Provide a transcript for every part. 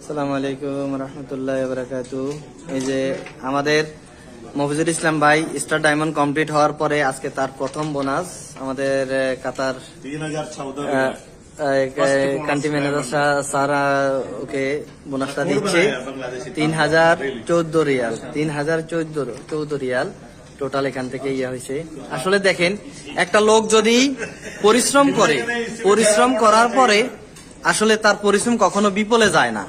আসসালামু আলাইকুম রহমতুল্লাহ বারাকাতু এই যে আমাদের মফিজুল ইসলাম ভাই স্টার ডায়মন্ড কমপ্লিট হওয়ার পরে আজকে তার প্রথম বোনাস আমাদের কাতার কান্টি ম্যানেজার সারা ওকে বোনাসটা দিচ্ছে। তিন হাজার চোদ্দ রিয়াল তিন হাজার চোদ্দ চৌদ্দ রিয়াল। টোটাল এখান থেকে ইয়ে হয়েছে। আসলে দেখেন, একটা লোক যদি পরিশ্রম করে, পরিশ্রম করার পরে আসলে তার পরিশ্রম কখনো বিপলে যায় না।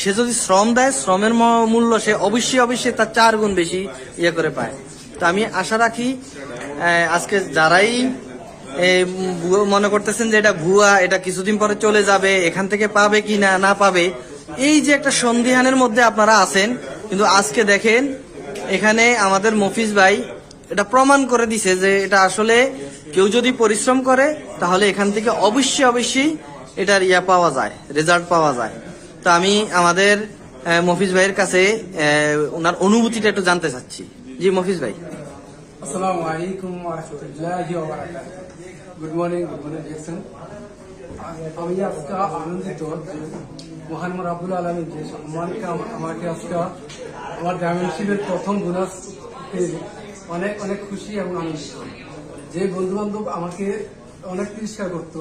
সে যদি শ্রম দেয়, শ্রমের মূল্য সে অবশ্যই অবশ্যই তার চার গুণ বেশি ইয়ে করে পায়। তো আমি আশা রাখি আজকে যারাই মনে করতেছেন যে এটা ভুয়া, এটা কিছুদিন পরে চলে যাবে, এখান থেকে পাবে কি না না পাবে, এই যে একটা সন্ধিহানের মধ্যে আপনারা আছেন, কিন্তু আজকে দেখেন এখানে আমাদের মফিজ ভাই এটা প্রমাণ করে দিছে যে এটা আসলে কেউ যদি পরিশ্রম করে, তাহলে এখান থেকে অবশ্যই অবশ্যই এটার ইয়া পাওয়া যায় রেজাল্ট পাওয়া যায়। তো আমি আমাদের মফিজ ভাইয়ের কাছে ওনার অনুভূতিটা একটু জানতে চাচ্ছি। জি, মফিজ ভাই। আসসালামু আলাইকুম রহমতুল্লাহি গুড মর্নিং গুড মর্নিং আমি আজকে আনন্দিত মহান রাবুল আলমী যে সম্মানকে আমাকে আজকে আমার ডায়মন্ডশিপের প্রথম বোনাস অনেক অনেক খুশি এবং আনন্দিত। যে বন্ধু বান্ধব আমাকে অনেক তিরস্কার করতো,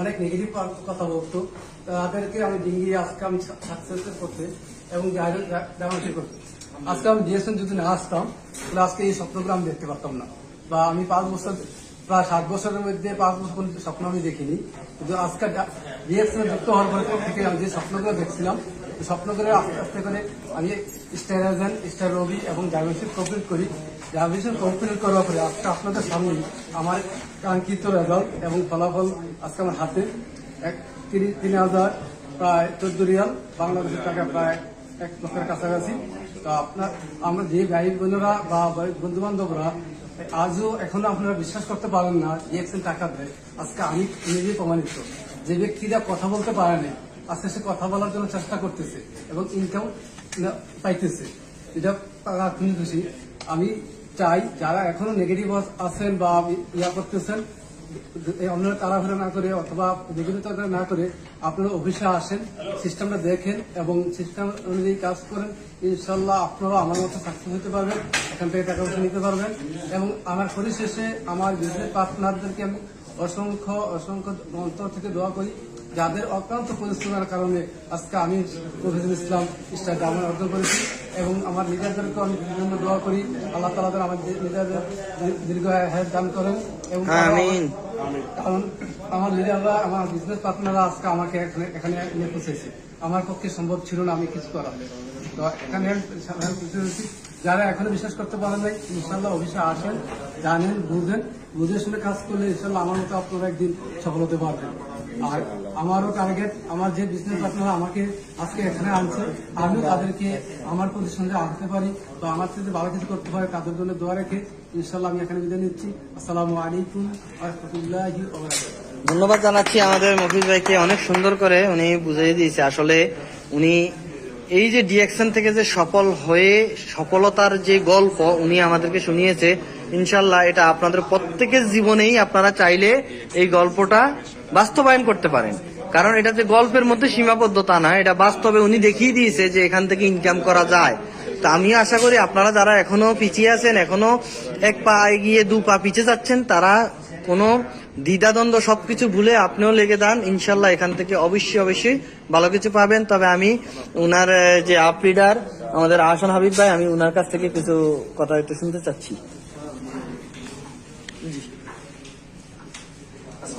অনেক নেগেটিভ কথা বলতো, তাদেরকে আমি ডিঙ্গিয়ে আজকে আমি সাকসেস করতে এবং ডায়মন্ডশিপ করতে। আজকে আমি ডিএসএন যদি না আসতাম, তাহলে আজকে এই স্বপ্নগুলো আমি দেখতে পারতাম না। বা আমি পাঁচ বছর প্রায় সাত বছরের মধ্যে, পাঁচ বছর পর্যন্ত স্বপ্ন আমি দেখিনি। কিন্তু আজকে ডিএসএন যুক্ত হওয়ার পর থেকে আমি যে স্বপ্নগুলো দেখছিলাম স্বপ্নগুলো আস্তে আস্তে করে আমি স্টার স্টার রবি এবং ডায়মেন্সিন কমপ্লিট করি। ডায়মেন্সিন কমপ্লিট করার পরে আজকে আপনাদের সামনে আমার কাঙ্ক্ষিত রেজাল্ট এবং ফলাফল আজকে আমার হাতে। এক তিন হাজার প্রায় চোদ্দ রিয়াল, বাংলাদেশের টাকা প্রায় এক লক্ষের কাছাকাছি। তো আপনার, আমরা যে ভাই বোনেরা বা বন্ধু বান্ধবরা আজও এখনও আপনারা বিশ্বাস করতে পারেন না ইলেকশন টাকা দেয় আজকে আমি নিজেই প্রমাণিত। যে ব্যক্তিরা কথা বলতে পারে না আজকে সে কথা বলার জন্য চেষ্টা করতেছে এবং ইনকাম পাইতেছে। এটা খুশি। আমি চাই যারা এখনও নেগেটিভ আছেন বা ইয়া করতেছেন এই অন্যের তাড়াহুড়া না করে অথবা নিগমিত না করে আপনারা অফিসে আসেন, সিস্টেমটা দেখেন এবং সিস্টেম অনুযায়ী কাজ করেন ইনশাল্লাহ আপনারা আমার মতো সাকসেস হতে পারবেন, এখান থেকে টাকা পয়সা নিতে পারবেন এবং আমার পরিশেষে আমার বিজনেস পার্টনারদেরকে আমি অসংখ্য অসংখ্য অন্তর থেকে দোয়া করি। যাদের অক্লান্ত পরিশ্রমের কারণে আজকে আমি প্রফেসর ইসলাম স্টার ডায়মন্ড অর্জন করেছি এবং আমার লিডারদেরকে আমি বিভিন্ন দোয়া করি। আল্লাহ তালা যেন আমার লিডারদের দীর্ঘ হায়াত দান করেন এবং তারা। কারণ আমার লিডাররা আমার বিজনেস পার্টনাররা আজকে আমাকে এখানে নিয়ে পৌঁছেছে। আমার পক্ষে সম্ভব ছিল না আমি কিছু করার। তো এখানে যারা এখনও বিশ্বাস করতে পারেন নাই ইনশাল্লাহ অফিসে আসেন জানেন বুঝেন। বুঝে শুনে কাজ করলে ইনশাল্লাহ আমার মতো আপনারা একদিন সফল হতে পারবেন। আর আমারও টার্গেট আমার যে বিজনেস পার্টনার আমাকে আজকে এখানে আনছে। আমিও তাদেরকে আমার প্রতিষ্ঠানে আনতে পারি। তো আমার সাথে ভালো কিছু করতে পারে তাদের জন্য দোয়া রেখে ইনশাল্লাহ আমি এখানে বিদায় নিচ্ছি। আসসালামু আলাইকুম রহমতুল্লাহি ধন্যবাদ জানাচ্ছি আমাদের মফিজ ভাইকে অনেক সুন্দর করে উনি বুঝিয়ে দিয়েছে। আসলে উনি এই যে ডিএকশন থেকে যে সফল হয়ে সফলতার যে গল্প উনি আমাদেরকে শুনিয়েছে ইনশাল্লাহ এটা আপনাদের প্রত্যেকের জীবনেই আপনারা চাইলে এই গল্পটা বাস্তবায়ন করতে পারেন। কারণ এটা যে গল্পের মধ্যে সীমাবদ্ধতা না, এটা বাস্তবে উনি দেখিয়ে দিয়েছে যে এখান থেকে ইনকাম করা যায়। তো আমি আশা করি আপনারা যারা এখনও পিছিয়ে আছেন, এখনও এক পা এগিয়ে দু পা পিছিয়ে যাচ্ছেন, তারা কোনো দ্বিধাদ্বন্দ্ব সবকিছু ভুলে আপনিও লেগে দেন ইনশাল্লাহ এখান থেকে অবশ্যই অবশ্যই ভালো কিছু পাবেন। তবে আমি উনার যে আপ লিডার আমাদের আহসান হাবিব ভাই, আমি উনার কাছ থেকে কিছু কথা শুনতে চাচ্ছি।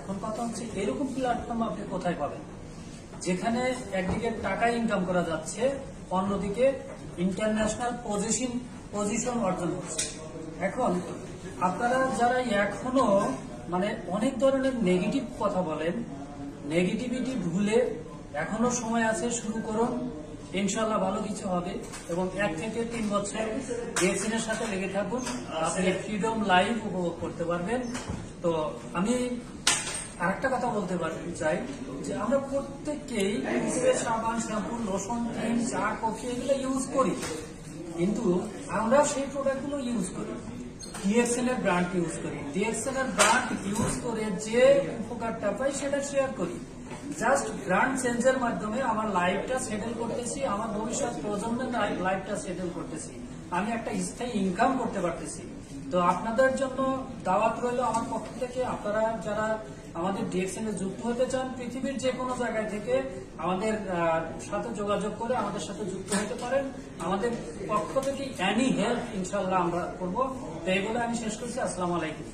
এখন কথা হচ্ছে, এরকম প্ল্যাটফর্ম আপনি কোথায় পাবেন? যেখানে একদিকে টাকা ইনকাম করা যাচ্ছে, অন্যদিকে ইন্টারন্যাশনাল পজিশন পজিশন অর্জন হচ্ছে। এখন আপনারা যারা এখনও মানে অনেক ধরনের নেগেটিভ কথা বলেন নেগেটিভিটি ভুলে এখনও সময় আছে, শুরু করুন। ইনশাল্লাহ ভালো কিছু হবে এবং এক থেকে তিন বছর ডিএক্সএনের সাথে লেগে থাকুন। আপনি ফ্রিডম লাইফ উপভোগ করতে পারবেন। তো আমি আরেকটা কথা বলতে চাই যে আমরা প্রত্যেককেই সাবান, শ্যাম্পু, লোশন, ক্রিম, চা, কফি এগুলো ইউজ করি। কিন্তু আমরা সেই প্রোডাক্টগুলো ইউজ করি। ডিএক্সএল এর ব্র্যান্ড ইউজ করি। ডিএক্সএল এর ব্র্যান্ড ইউজ করে যে উপকারটা পাই সেটা শেয়ার করি। জাস্ট ব্র্যান্ড চেঞ্জের মাধ্যমে আমার লাইফটা সেটেল করতেছি, আমার ভবিষ্যৎ প্রজন্মের লাইফটা সেটেল করতেছি। আমি একটা স্থায়ী ইনকাম করতে পারতেছি। তো আপনাদের জন্য দাওয়াত রইল আমার পক্ষ থেকে। আপনারা যারা আমাদের ডিএক্সএন এ যুক্ত হতে চান, পৃথিবীর যে কোনো জায়গায় থেকে আমাদের সাথে যোগাযোগ করে আমাদের সাথে যুক্ত হতে পারেন। আমাদের পক্ষ থেকে অ্যানি হেল্প ইনশাল্লাহ আমরা করব। তো এগুলো আমি শেষ করছি। আসসালামু আলাইকুম।